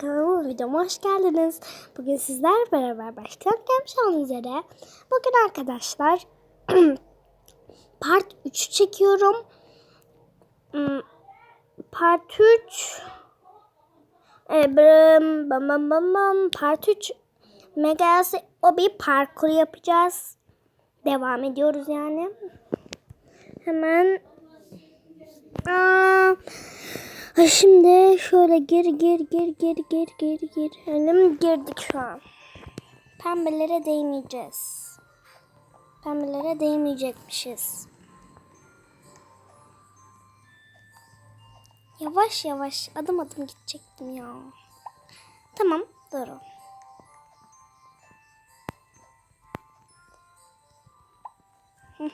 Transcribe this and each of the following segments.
Kanalıma videoma hoş geldiniz. Bugün sizlerle beraber başlayan gelmiş olduğunuz üzere. Bugün arkadaşlar part 3 çekiyorum. Hmm, Part 3 e, bam, bam, bam, bam. Part 3 Megası o bir parkur yapacağız. Devam ediyoruz yani. Hemen Aa, Şimdi şöyle gir gir gir gir gir gir gir. Elim girdik şu an. Pembelere değmeyeceğiz. Pembelere değmeyecekmişiz. Yavaş yavaş adım adım gidecektim ya. Tamam durun. Hı.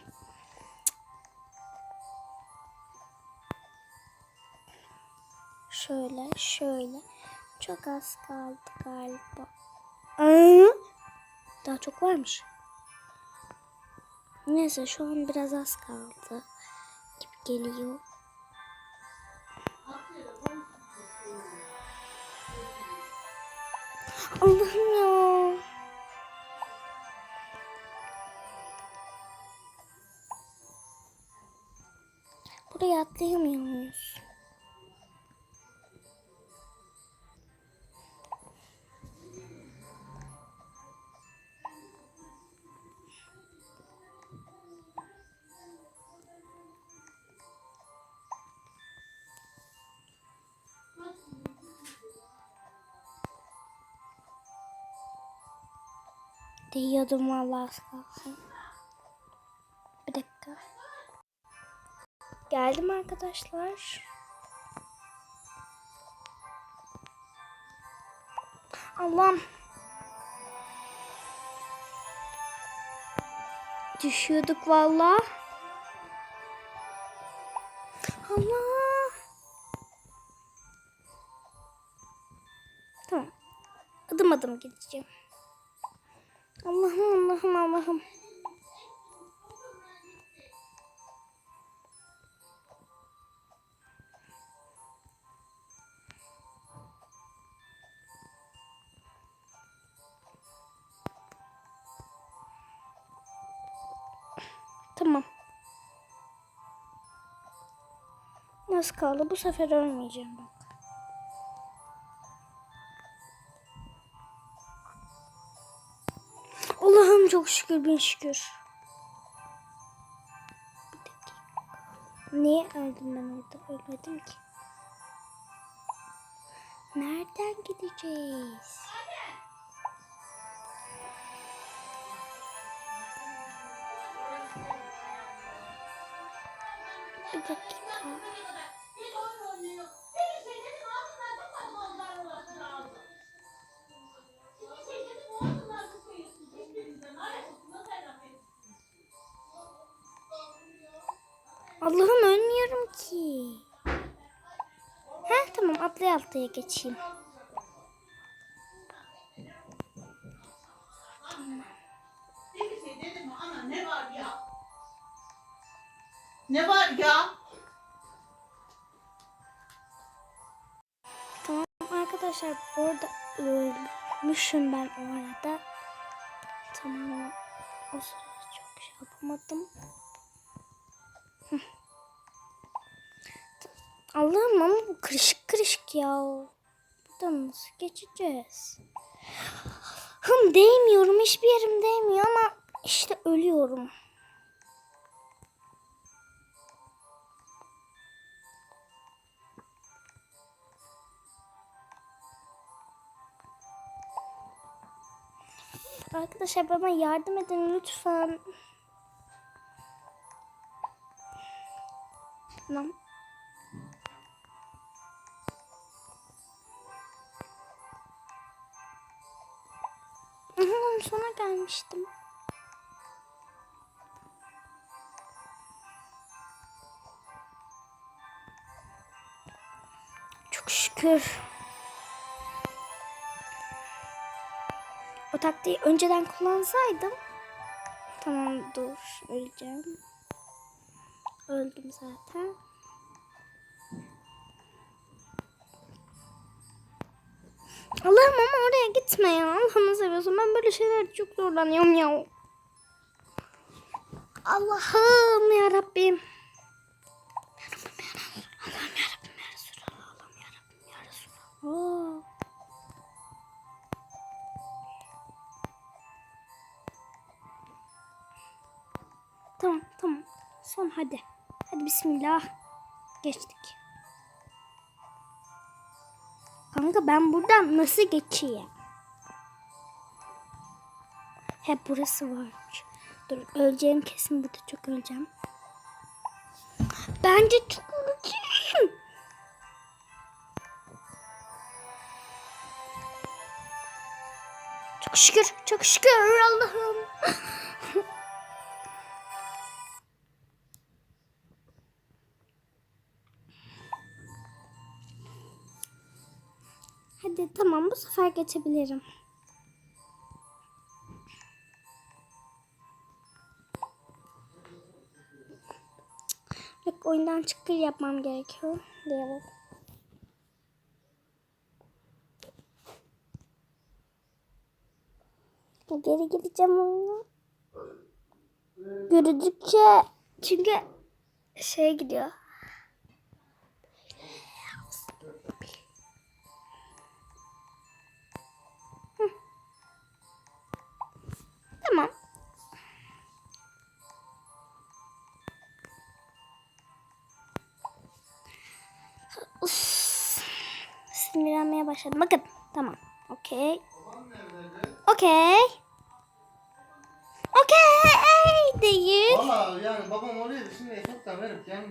Şöyle şöyle. Çok az kaldı galiba. Daha çok varmış. Neyse şu an biraz az kaldı. Gibi geliyor. Allah'ım ya. Buraya atlayamıyor muyuz? Değiyordum vallahi az kalsın. Bir dakika. Geldim arkadaşlar. Allah'ım. Düşüyorduk vallahi. Allah. Tamam. Adım adım gideceğim. Allah'ım Allah'ım Allah'ım. Tamam. Nasıl kaldı? Bu sefer ölmeyeceğim bak. Çok şükür bin şükür. Niye öldüm ben orada? Ölmedim ki. Nereden gideceğiz? Bir dakika. Allah'ım ölmüyorum ki. Heh tamam atlaya atlaya geçeyim. Ne var ya? Ne var ya? Tamam arkadaşlar burada ölmüşüm ben o arada. Tamam o sırada çok şey yapamadım. Hı. Allah'ım ama bu kırışık kırışık ya. Buradan nasıl geçeceğiz? Hım değmiyorum hiçbir yerim değmiyor ama işte ölüyorum. Arkadaşlar bana yardım edin lütfen. Tamam. Sona gelmiştim. Çok şükür. O taktiği önceden kullansaydım. Tamam dur öleceğim. Öldüm zaten. Allah'ım ama oraya gitme ya. Allah'ını seviyorsun. Ben böyle şeylerde çok zorlanıyorum ya. Allah'ım ya Rabbim. Allah'ım ya Rabbim ya. Tamam tamam. Son hadi. Hadi bismillah. Geçtik. Kanka ben buradan nasıl geçeyim? Hep burası varmış. Dur öleceğim kesin burada çok öleceğim. Bence çok öleceğim. Çok şükür, çok şükür Allah'ım. Hadi tamam bu sefer geçebilirim. Yok oyundan çıkır yapmam gerekiyor. Diye Geri gideceğim oyuna. Gördükçe çünkü şey gidiyor. Tamam. Uf. Sinirlenmeye başladım. Bakın. Tamam. Okey. Okey. Okey değil. Valla yani babam oraya şimdi eşek de verip yani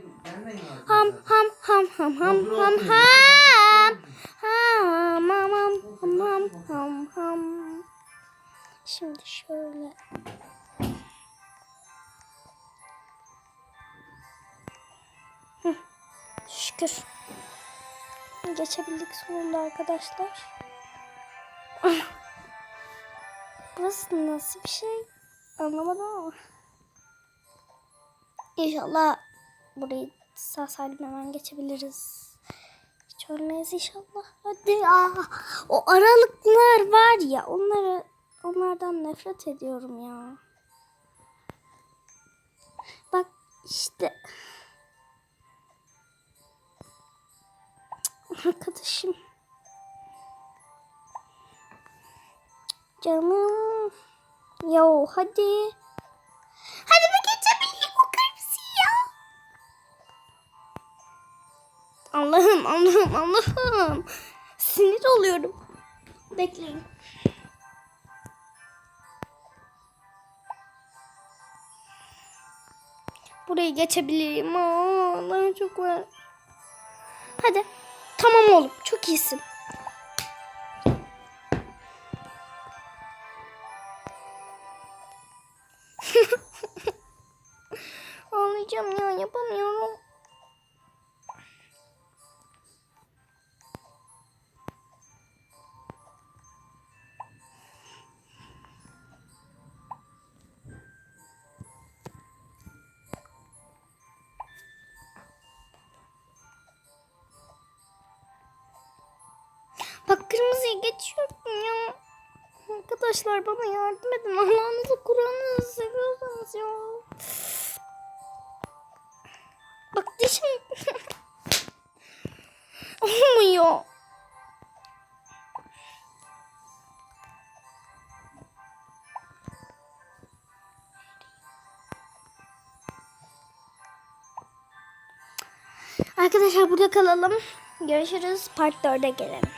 Ham ham ham ham ham ham ham. Şimdi şöyle. Hı, Şükür. Geçebildik sonunda arkadaşlar. Burası nasıl bir şey? Anlamadım ama. İnşallah burayı sağ salim hemen geçebiliriz. Hiç ölmeyiz inşallah. Hadi ya. O aralıklar var ya onları onlardan nefret ediyorum ya. Bak işte. Arkadaşım. Canım. Yo hadi. Hadi bir geçebileyim o kırmızı ya. Allah'ım Allah'ım Allah'ım. Sinir oluyorum. Bekleyin. Burayı geçebileyim. Aa, Allah'ım çok var. Hadi. Tamam oğlum. Çok iyisin. Ağlayacağım ya yapamıyorum. Arkadaşlar bana yardım edin. Allah'ınızı Kur'an'ınızı seviyorsanız ya. Bak dişim olmuyor. Arkadaşlar burada kalalım. Görüşürüz. Part 4'e gelelim.